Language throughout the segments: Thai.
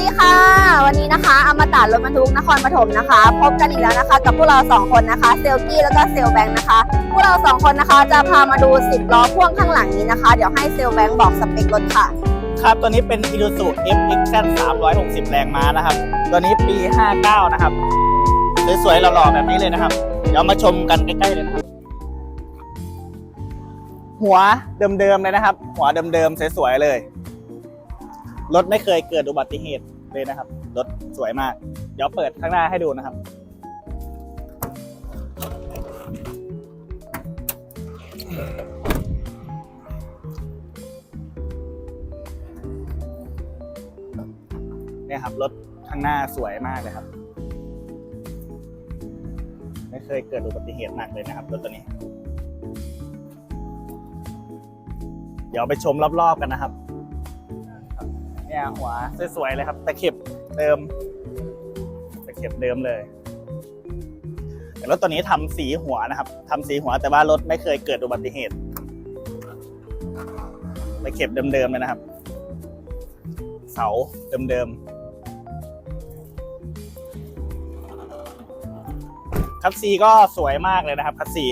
ดีค่ะ วันนี้นะคะอมตะรถบรรทุกนครปฐมนะคะ พบกันอีกแล้วนะคะ กับพวกเราสองคนนะคะ เซลกี้แล้วก็เซลแบงค์นะคะ พวกเราสองคนนะคะจะพามาดู 10 ล้อพ่วงข้างหลังนี้นะคะ เดี๋ยวให้เซลแบงค์บอกสเปครถค่ะ ครับตัวนี้เป็น Isuzu FXZ 360 แรงม้านะครับ ตัวนี้ปี 59 นะครับ สวยๆหล่อๆแบบนี้เลยนะครับ เดี๋ยวมาชมกันใกล้ๆเลยนะครับ หัวเดิมๆเลยนะครับ หัวเดิมๆสวยๆเลย รถไม่เคยเกิดอุบัติเหตุเลยนะครับ รถสวยมาก เดี๋ยวเปิดข้างหน้าให้ดูนะครับ เนี่ยครับ รถข้างหน้าสวยมากเลยครับ ไม่เคยเกิดอุบัติเหตุหนักเลยนะครับรถตัวนี้ เดี๋ยวไปชมรอบๆกันนะครับ เนี่ยหัวสวยๆเลยครับตะเข็บเดิมตะเข็บเดิมเลยแต่รถตัวนี้ทำสีหัวนะครับทำสีหัวแต่ว่ารถไม่เคยเกิดอุบัติเหตุตะเข็บเดิมๆเลยนะครับ เสาเดิมๆคัสซีก็สวยมากเลยนะครับคัสซี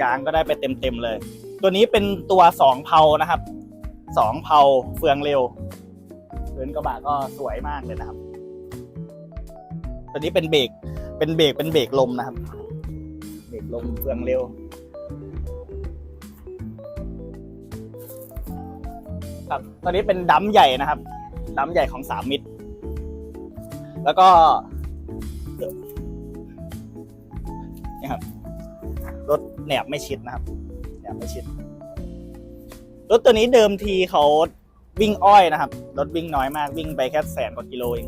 ยางก็ได้ไปเต็มๆเลย ตัวนี้เป็นตัวสองเพานะครับสองเพาเฟืองเร็วพื้นกระบะก็สวยมากเลยนะครับ ตัวนี้เป็นเบรกเป็นเบรกเป็นเบรกลมนะครับ เบรกลมเฟืองเร็วครับตอนนี้เป็นดัมใหญ่นะครับ ดัมใหญ่ของสามมิตร แล้วก็นี่ครับ รถแหนบไม่ชิดนะครับแหนบไม่ชิด รถตัวนี้เดิมทีเขาวิ่งอ้อยนะครับ รถวิ่งน้อยมากวิ่งไปแค่แสนกว่ากิโลเอง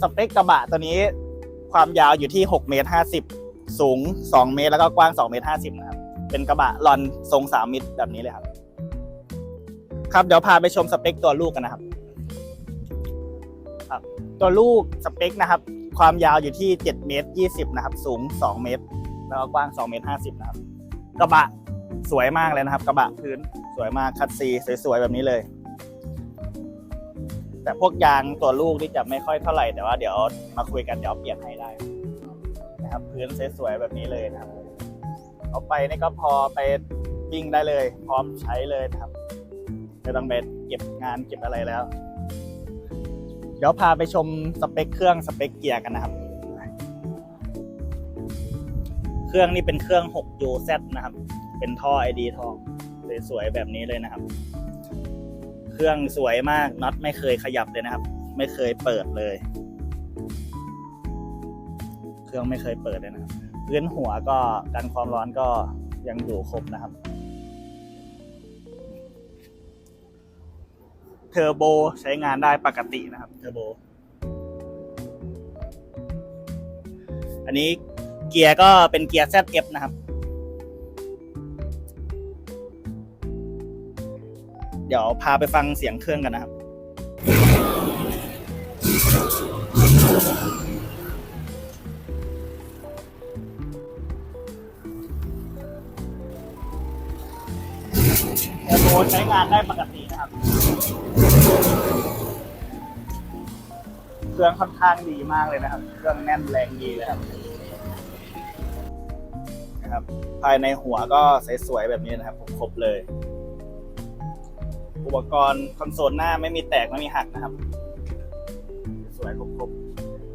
สเปคกระบะตัวนี้ความยาวอยู่ที่6เมตร50 สูง 2 เมตร แล้วก็กว้าง2เมตร50 นะครับ เป็นกระบะลอนทรง3มิตรแบบนี้เลยครับ ครับเดี๋ยวพาไปชมสเปคตัวลูกกันนะครับครับ ตัวลูกสเปคนะครับ ความยาวอยู่ที่7เมตร20 นะครับ สูง 2 เมตร แล้วก็กว้าง 2 เมตร 50 นะครับ กระบะสวยมากเลยนะครับ กระบะพื้นสวยมากคัดซีสวยๆแบบนี้เลย แต่พวกยางตัวลูกนี่จะไม่ค่อยเท่าไหร่แต่ว่าเดี๋ยวมาคุยกันเดี๋ยวเปลี่ยนให้ได้นะครับ พื้นสวยๆแบบนี้เลยนะครับเอาไปนี่ก็พอไปวิ่งได้เลย พร้อมใช้เลยนะครับไม่ต้องไปเก็บงานเก็บอะไรแล้ว เดี๋ยวพาไปชมสเปคเครื่องสเปคเกียร์กันนะครับ เครื่องนี่เป็นเครื่อง 6UZ นะครับ เป็นท่อ ID ทองสวยๆแบบนี้เลยนะครับ เครื่องสวยมากน็อตไม่เคยขยับเลยนะครับ ไม่เคยเปิดเลย เครื่องไม่เคยเปิดเลยนะครับ พื้นหัวก็กันความร้อนก็ยังอยู่ครบนะครับ อร์โบใช้งานได้ปกตินะครับเทอร์โบ อันนี้เกียร์ก็เป็นเกียร์ ZF นะครับ เดี๋ยวพาไปฟังเสียงเครื่องกันนะครับ เทอร์โบใช้งานได้ปกตินะครับ เครื่องค่อนข้างดีมากเลยนะครับ เครื่องแน่นแรงดีเลยครับนะครับ ภายในหัวก็สวยๆแบบนี้นะครับครบเลย อุปกรณ์คอนโซลหน้าไม่มีแตกไม่มีหักนะครับ สวยครบๆ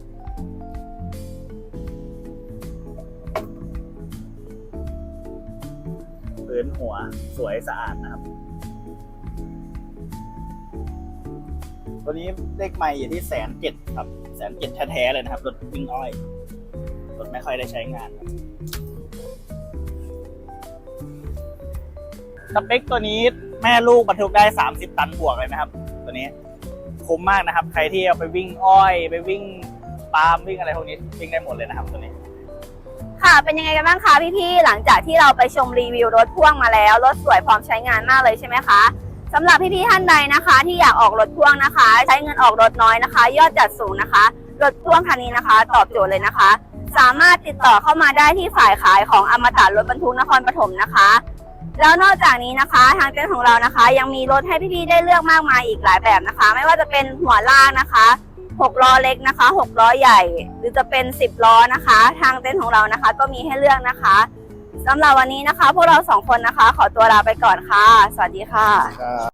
พื้นหัวสวยสะอาดนะครับ ตัวนี้เลขไม่อยู่ที่แสนเจ็ดครับแสนเจ็ดแท้ๆเลยนะครับ รถวิ่งอ้อย รถไม่ค่อยได้ใช้งานสเปคตัวนี้แม่ลูกบรรทุกได้ 30 ตันบวกเลยนะครับ ตัวนี้คุ้มมากนะครับ ใครที่เอาไปวิ่งอ้อย ไปวิ่งปาล์มวิ่งอะไรพวกนี้วิ่งได้หมดเลยนะครับตัวนี้ ค่ะเป็นยังไงกันบ้างคะพี่ๆหลังจากที่เราไปชมรีวิวรถพ่วงมาแล้วรถสวยพร้อมใช้งานมากเลยใช่ไหมคะสำหรับพี่ๆท่านใดนะคะ ที่อยากออกรถพ่วงนะคะ ใช้เงินออกรถน้อยนะคะ ยอดจัดสูงนะคะรถพ่วงคันนี้นะคะ ตอบโจทย์เลยนะคะ สามารถติดต่อเข้ามาได้ที่ฝ่ายขายของอมตะรถบรรทุกนครปฐมนะคะ แล้วนอกจากนี้นะคะ ทางเต็นท์ของเรานะคะ ยังมีรถให้พี่ๆได้เลือกมากมายอีกหลายแบบนะคะ ไม่ว่าจะเป็นหัวลากนะคะ 6ล้อเล็กนะคะ6ล้อใหญ่ หรือจะเป็น 10ล้อนะคะ ทางเต็นท์ของเรานะคะ ก็มีให้เลือกนะคะสำหรับวันนี้นะคะ พวกเราสองคนนะคะ ขอตัวลาไปก่อนค่ะ สวัสดีค่ะ